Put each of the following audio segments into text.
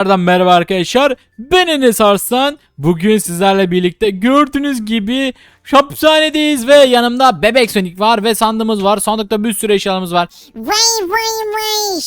Tekrardan merhaba arkadaşlar. Ben Enes Arslan. Bugün sizlerle birlikte gördüğünüz gibi hapishanedeyiz ve yanımda Bebek Sonic var ve sandığımız var. Sandıkta bir sürü eşyalarımız var. Vay vay vay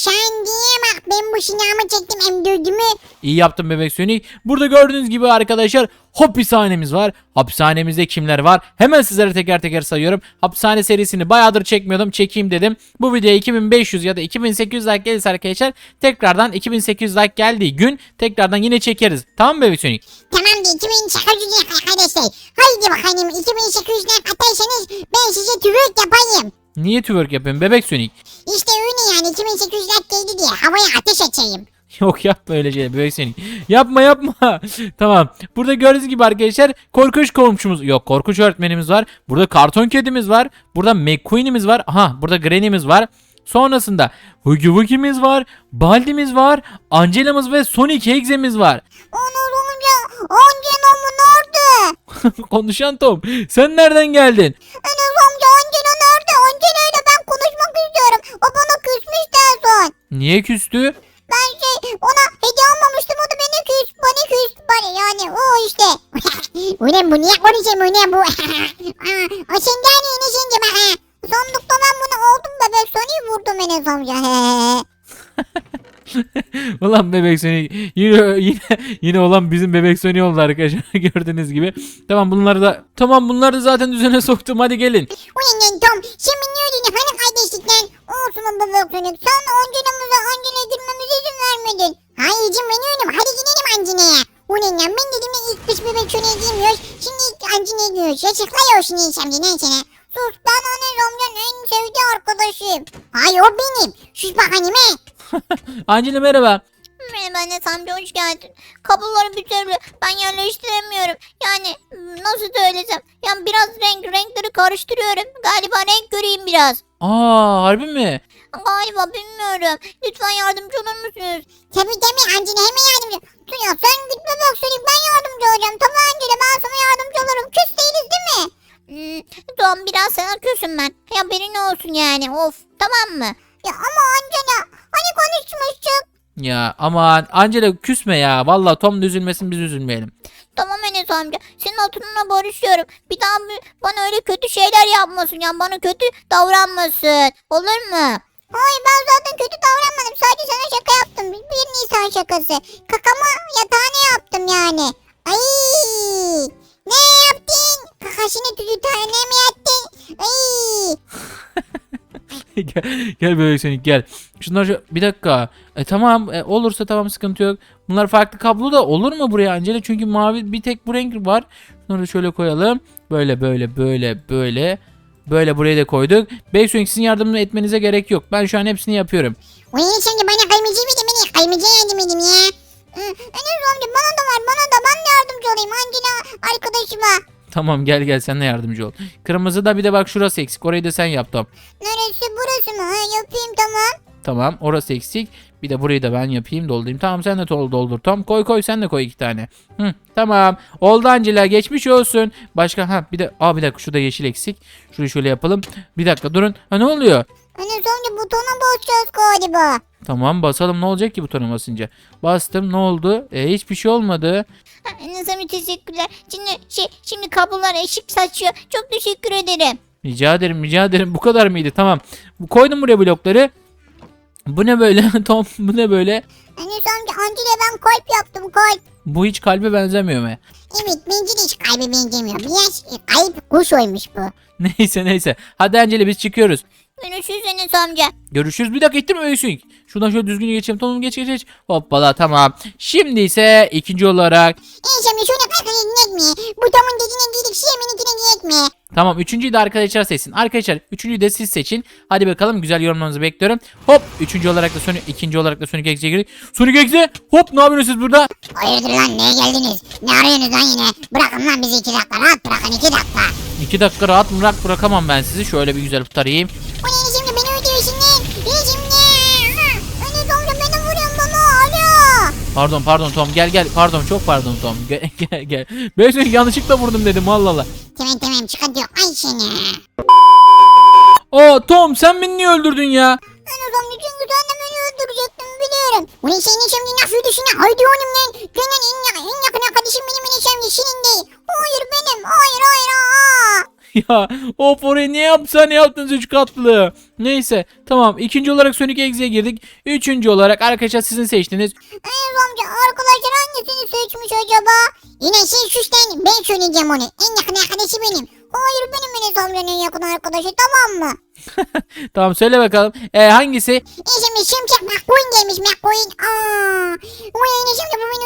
diye bak ben bu silahımı çektim hem dördümü. İyi yaptın Bebek Sonic. Burada gördüğünüz gibi arkadaşlar hapishanemiz var. Hapishanemizde kimler var? Hemen sizlere teker teker sayıyorum. Hapishane serisini bayağıdır çekmiyordum. Çekeyim dedim. Bu videoya 2500 ya da 2800 like gelirse arkadaşlar tekrardan 2800 like geldiği gün tekrardan yine çekeriz. Tamam mı Bebek Sonic? Tamam da 2800 lira arkadaşlar. Haydi bakalım 2800 lira atarsanız ben size tüvek yapayım. Niye twerk yapıyorsun Bebek Sonic? İşte öyle yani 2800 lira geldi diye havaya ateş açayım. Yok yapma öyle şey bebek seni. Yapma yapma. tamam. Burada gördüğünüz gibi arkadaşlar korkunç komşumuz yok. Korkunç öğretmenimiz var. Burada karton kedimiz var. Burada McQueen'imiz var. Aha burada Granny'miz var. Sonrasında Hugi Wugi'miz var. Baldi'miz var. Angela'mız ve Sonic Hex'imiz var. Onu Angela mı nerede? Konuşan Tom. Sen nereden geldin? Enes amca Angela nerede? Angela ile ben konuşmak istiyorum. O bana küsmüştü en son. Niye küstü? Ben şey ona hediye almamıştım o da beni küs bana küs bana yani o işte. Ulan bu niye konuşayım ulan bu. Aa, o şimdi hani yine şimdi bak ha. Sandıkta ben bunu aldım bebek Sony vurdum Enes amca. Ulan bebek Sonic yine yine yine olan bizim bebek Sonic oldu arkadaşlar gördüğünüz gibi. Tamam bunları da tamam bunları da zaten düzene soktum hadi gelin. Ulan lan Tom şimdi niye ödün hani kardeşlikten? Olsun bebek Sony sen Angela'mıza Angela'ya girmemize izin vermedin. Hayır izin veriyorum hadi gidelim Angela'ya. Ulan lan ben dedim ilk dış bebek Sony'ye girmiyoruz. Şimdi ilk Angela'ya giriyoruz. Yazıklar olsun inşallah neyse ne. Sus ben Enes amcanın en sevdiği arkadaşım. Hayır o benim. Sus bakalım he. Angela merhaba. Merhaba Enes amca hoş geldin. Kabloları bir türlü ben yerleştiremiyorum. Yani nasıl söylesem. Yani biraz renk renkleri karıştırıyorum. Galiba renk göreyim biraz. Aa harbi mi? Galiba bilmiyorum. Lütfen yardımcı olur musunuz? Tabii tabii Angela hemen yardımcı. Dur ya sen git bebek Sony ben yardımcı olacağım. Tamam Angela ben sana yardımcı olurum. Küs değiliz değil mi? Hmm, tamam biraz sana küsüm ben. Haberin olsun yani of tamam mı? Ya ama Angela hani konuşmuştuk. Ya aman Angela küsme ya. Vallahi Tom da üzülmesin biz üzülmeyelim. Tamam Enes amca. Senin hatırına barışıyorum. Bir daha bana öyle kötü şeyler yapmasın. Yani bana kötü davranmasın. Olur mu? Hayır ben zaten kötü davranmadım. Sadece sana şaka yaptım. Bir, bir Nisan şakası. Kakama yatağına yaptım yani. Ay! Ne yaptın? Kakasını tane mi yaptın? Ay! gel, gel bebek Sonic gel. Şunlar şu, bir dakika. E tamam e, olursa tamam sıkıntı yok. Bunlar farklı kablo da olur mu buraya Angela? Çünkü mavi bir tek bu renk var. Şunları şöyle koyalım. Böyle böyle böyle böyle. Böyle buraya da koyduk. Bebek Sonic sizin yardım etmenize gerek yok. Ben şu an hepsini yapıyorum. Ulan şimdi bana kaymıcı mı beni? Kaymıcı yardım ya. Hı, Enes amca bana da Tamam gel gel sen de yardımcı ol. Kırmızı da bir de bak şurası eksik. Orayı da sen yap Tom. Neresi burası mı? Ha, yapayım tamam. Tamam orası eksik. Bir de burayı da ben yapayım doldurayım. Tamam sen de dol- doldur Tom. Koy koy sen de koy iki tane. Hı, tamam. Oldu Angela geçmiş olsun. Başka ha bir de aa bir dakika şurada yeşil eksik. Şurayı şöyle yapalım. Bir dakika durun. Ha ne oluyor? Enes amca butona basacağız galiba. Tamam basalım ne olacak ki butona basınca? Bastım ne oldu? E, hiçbir şey olmadı. Ha, Enes amca teşekkürler. Şimdi şey şimdi kablolar eşik saçıyor. Çok teşekkür ederim. Rica ederim rica ederim bu kadar mıydı? Tamam. Koydum buraya blokları. Bu ne böyle Tom bu ne böyle? Enes amca Angela ben kalp yaptım kalp. Bu hiç kalbe benzemiyor mu? Evet bence de hiç kalbe benzemiyor. Biraz e, kayıp kuş oymuş bu. Neyse neyse. Hadi Angela biz çıkıyoruz. Görüşürüz Enes amca. Görüşürüz. Bir dakika ittirme Öysünk. Şuradan şöyle düzgün geçelim. Tamam geç geç geç. Hoppala tamam. Şimdi ise ikinci olarak. Enes amca şuna kalkın etme. Bu tamın dediğine giydik şiyemin içine giyetme. Tamam üçüncüyü de arkadaşlar seçsin. Arkadaşlar üçüncüyü de siz seçin. Hadi bakalım güzel yorumlarınızı bekliyorum. Hop üçüncü olarak da Sonic, ikinci olarak da Sonic X'e girdik. Sonic X'e hop ne yapıyorsunuz siz burada? Hayırdır lan neye geldiniz? Ne arıyorsunuz lan yine? Bırakın lan bizi iki dakika rahat bırakın iki dakika. İki dakika rahat bırak bırakamam ben sizi. Şöyle bir güzel tutarayım. Pardon pardon Tom gel gel. Pardon çok pardon Tom. Gel gel gel. Ben seni yanlışlıkla vurdum dedim Allah Allah. Tamam tamam çıkıntı yok ay seni. Aa Tom sen beni niye öldürdün ya? Enes amca çünkü sen de beni öldürecektin biliyorum. Ulan senin şimdi nasıl düşünün? Haydi oğlum lan. Kenan en, en yakın arkadaşım benim amca senin değil. Hayır benim. Hayır hayır. Aa. ya of orayı ne yapsan yaptınız üç katlı. Neyse tamam ikinci olarak Sonic Exe'ye girdik. Üçüncü olarak arkadaşlar sizin seçtiniz. Enes amca arkadaşlar hangisini seçmiş acaba? Yine şey şuşten ben söyleyeceğim onu. En yakın arkadaşı benim. Hayır benim Enes amcanın en yakın arkadaşı tamam mı? tamam söyle bakalım. E, hangisi? Enes amca şimşek McQueen gelmiş McQueen. Aa. Ulan Enes amca bu beni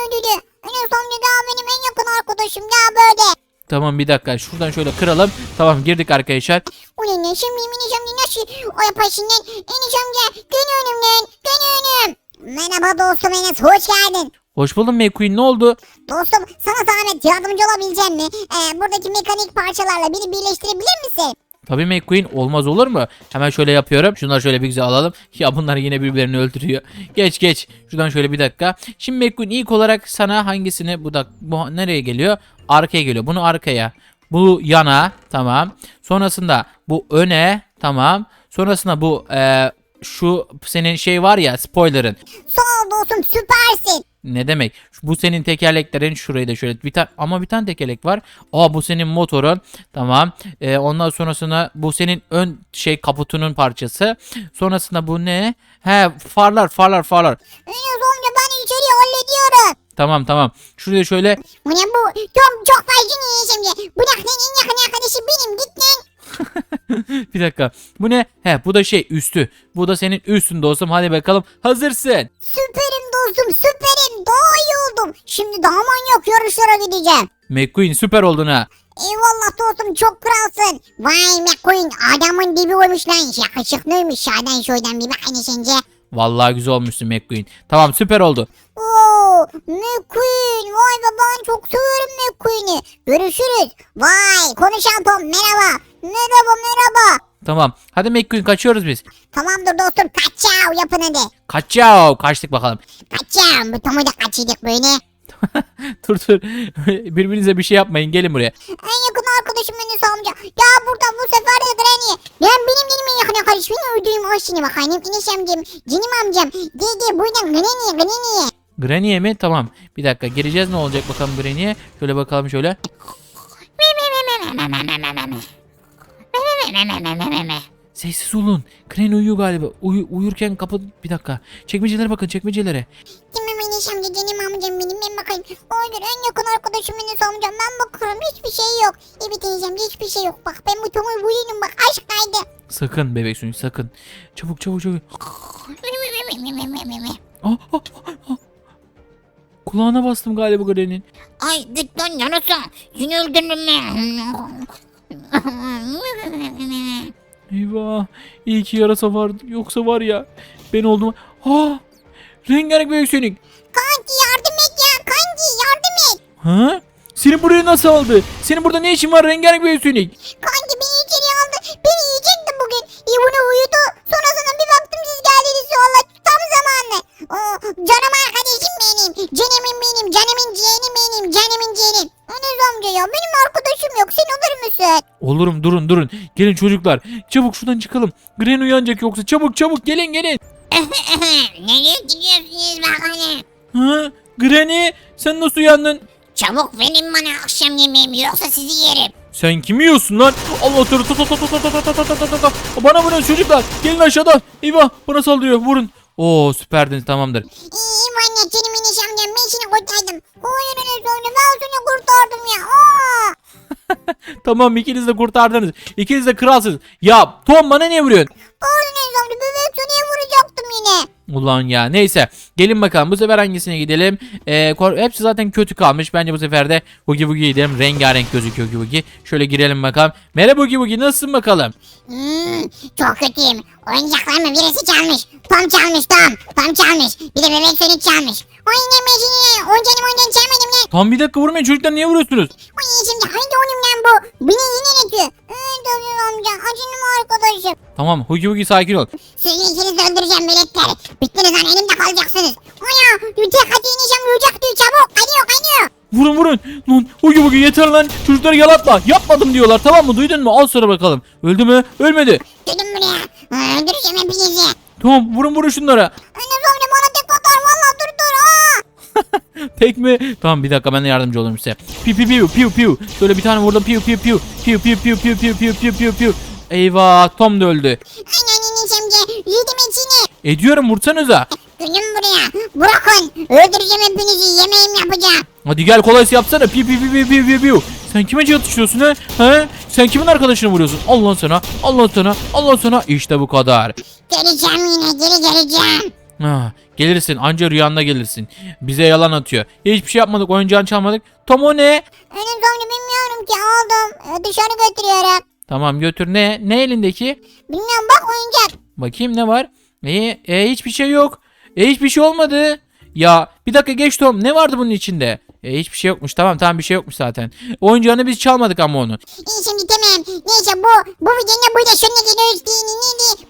Tamam bir dakika şuradan şöyle kıralım. Tamam girdik arkadaşlar. Ulan ne şimdi Enes amca nasıl o yaparsından? Enes amca gel önümden gel önüm. Merhaba dostum Enes hoş geldin. Hoş buldum McQueen ne oldu? Dostum sana zahmet yardımcı olabilecek mi? Ee, buradaki mekanik parçalarla beni birleştirebilir misin? Tabii McQueen olmaz olur mu? Hemen şöyle yapıyorum. Şunları şöyle bir güzel alalım. Ya bunlar yine birbirlerini öldürüyor. Geç geç. Şuradan şöyle bir dakika. Şimdi McQueen ilk olarak sana hangisini bu da bu nereye geliyor? Arkaya geliyor. Bunu arkaya. Bu yana tamam. Sonrasında bu öne tamam. Sonrasında bu e, şu senin şey var ya spoiler'ın. Sağ ol dostum süpersin. Ne demek? Bu senin tekerleklerin şurayı da şöyle bir tane ama bir tane tekerlek var. Aa bu senin motorun. Tamam. Ee, ondan sonrasında bu senin ön şey kaputunun parçası. Sonrasında bu ne? He farlar farlar farlar. Amca ben içeriği hallediyorum. Tamam tamam. Şuraya şöyle Ulan bu çok çok fazla niye şimdi? Bu da bir dakika. Bu ne? He bu da şey üstü. Bu da senin üstün dostum. Hadi bakalım. Hazırsın. Süperim dostum süperim daha iyi oldum. Şimdi daha manyak yarışlara gideceğim. McQueen süper oldun ha. Eyvallah dostum çok kralsın. Vay McQueen adamın dibi olmuş lan. Yakışıklıymış şadan şuradan bir bak hani sence. Vallahi güzel olmuşsun McQueen. Tamam süper oldu. Oo, McQueen vay be ben çok severim McQueen'i. Görüşürüz. Vay konuşan Tom merhaba. Merhaba merhaba. Tamam. Hadi McQueen kaçıyoruz biz. Tamamdır dostum kaçav yapın hadi. Kaçıyor. Kaçtık bakalım. Kaçav bu Tom'u da kaçırdık böyle. dur dur. Birbirinize bir şey yapmayın. Gelin buraya. En yakın arkadaşım Enes amca. Ya burada bu sefer de Granny. Ben benim benim en yakın arkadaşım. Beni öldüğüm o şimdi bakayım. Enes amcam. Canım amcam. Gel buradan Granny Granny. Granny'e mi? Tamam. Bir dakika gireceğiz ne olacak bakalım Granny'e. Şöyle bakalım şöyle. Sessiz olun. Granny uyuyor galiba. Uyu, uyurken kapı... Bir dakika. Çekmecelere bakın çekmecelere. Tamam Enes amca canım amcam benim. Ben bakayım. Hayır en yakın arkadaşım Enes amcam. Ben bakıyorum hiçbir şey yok. Evet Enes amca hiçbir şey yok. Bak ben bu Tom'u vuruyordum bak aşkaydı. Sakın bebek suyu sakın. Çabuk çabuk çabuk. Ah, ah, ah. Kulağına bastım galiba Granny'nin. Ay git lan yarasa. Seni öldürürüm Eyvah. İyi ki yarasa vardı. Yoksa var ya. Ben oldum. Ha! Rengarenk bebek sönük. Kanki yardım et ya. Kanki yardım et. Ha? Seni buraya nasıl aldı? Senin burada ne işin var rengarenk bebek sönük? Kanki Olurum durun durun. Gelin çocuklar. Çabuk şuradan çıkalım. Gren uyanacak yoksa. Çabuk çabuk gelin gelin. Nereye gidiyorsunuz bakalım? Ha? Granny sen nasıl uyandın? Çabuk verin bana akşam yemeğimi yoksa sizi yerim. Sen kimi yiyorsun lan? Allah tır tut tut tut tut tut tut tut tut tut. Bana vurun çocuklar. Gelin aşağıdan. Eyvah bana saldırıyor. Vurun. Oo süperdiniz tamamdır. İyiyim anne. Canım Enes amcam. Ben seni kurtardım. Enes amca. Ben seni kurtardım ya. Aa. Tamam ikiniz de kurtardınız. İkiniz de kralsınız. Ya Tom bana ne vuruyorsun? Pardon Enes amca. Bebek seni vuracaktım yine. Ulan ya neyse. Gelin bakalım bu sefer hangisine gidelim. Ee, hepsi zaten kötü kalmış. Bence bu sefer de Boogie Boogie'ye gidelim. Rengarenk gözüküyor Boogie Boogie. Şöyle girelim bakalım. Merhaba Boogie Boogie nasılsın bakalım? Hmm, çok kötüyüm. Oyuncaklarımı birisi çalmış. Tom çalmış Tom. Tom çalmış. Bir de bebek seni çalmış. Oyuncağım ben seni. Oyuncağım oyuncağım çalmadım lan. Tam bir dakika vurmayın çocuklar niye vuruyorsunuz? Oy şimdi hangi oyunum lan bu? Beni yine yönetiyor. Dönün amca. Acınım arkadaşım. Tamam Boogie Boogie sakin ol. Sizi ikiniz öldüreceğim veletler. Bittiniz lan elimde kalacaksınız. Oya. Yüce katı ineceğim. Yücek diyor çabuk. Kaynıyor kaynıyor. Vurun vurun. Lan hugi bugi yeter lan. Çocukları yalatma. Yapmadım diyorlar tamam mı? Duydun mu? Al sonra bakalım. Öldü mü? Ölmedi. Gelin buraya. Öldüreceğim hepinizi. Tamam vurun vurun şunlara. Aa. Tek mi? Tamam bir dakika ben de yardımcı olurum size. Piu piu piu piu piu. Şöyle bir tane vurdum piu piu piu. Piu piu piu piu piu piu piu piu piu. Eyvah Tom da öldü. Amca. Yedim içini. Ediyorum vursanıza. Gelin buraya. Bırakın. Öldüreceğim hepinizi. Yemeğim yapacağım. Hadi gel kolaysı yapsana. Piu piu piu piu piu piu piu. Sen kime çatışıyorsun he? He? Sen kimin arkadaşını vuruyorsun? Allah sana, Allah sana, Allah sana. İşte bu kadar. Geleceğim yine. Geri geleceğim. Ha, gelirsin anca rüyanda gelirsin. Bize yalan atıyor. Hiçbir şey yapmadık oyuncağını çalmadık. Tom o ne? Enes amca bilmiyorum ki aldım. Ee, Dışarı götürüyorum. Tamam götür ne? Ne elindeki? Bilmiyorum bak oyuncak. Bakayım ne var? E, e hiçbir şey yok. E hiçbir şey olmadı. Ya bir dakika geç Tom ne vardı bunun içinde? E hiçbir şey yokmuş tamam tamam bir şey yokmuş zaten. Oyuncağını biz çalmadık ama onu. İyi şimdi tamam. Neyse bu bu videonun burada sonuna geliyoruz.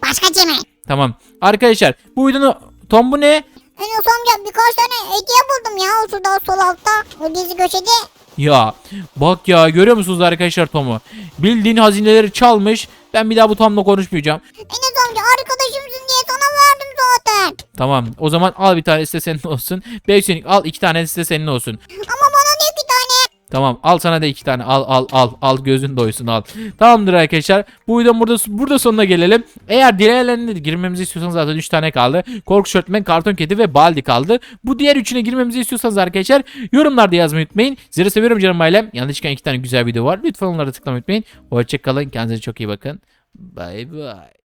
Başka ceme. Tamam. Arkadaşlar bu videonun Tom bu ne? Enes amca birkaç tane hediye buldum ya. Şurada sol altta. O gizli köşede. Ya bak ya görüyor musunuz arkadaşlar Tom'u? Bildiğin hazineleri çalmış. Ben bir daha bu Tom'la konuşmayacağım. Enes amca arkadaşımsın diye sana verdim zaten. Tamam o zaman al bir tanesi de senin olsun. Beysonik al iki tanesi de senin olsun. Ama bana ne iki tane? Tamam al sana da iki tane al al al al gözün doysun al. Tamamdır arkadaşlar. Bu videonun burada burada sonuna gelelim. Eğer diğerlerine girmemizi istiyorsanız zaten 3 tane kaldı. Korku şörtmen, karton kedi ve baldi kaldı. Bu diğer üçüne girmemizi istiyorsanız arkadaşlar yorumlarda yazmayı unutmayın. Sizleri seviyorum canım ailem. Yanında çıkan iki tane güzel video var. Lütfen onlara tıklamayı unutmayın. Hoşçakalın. Kendinize çok iyi bakın. Bay bay.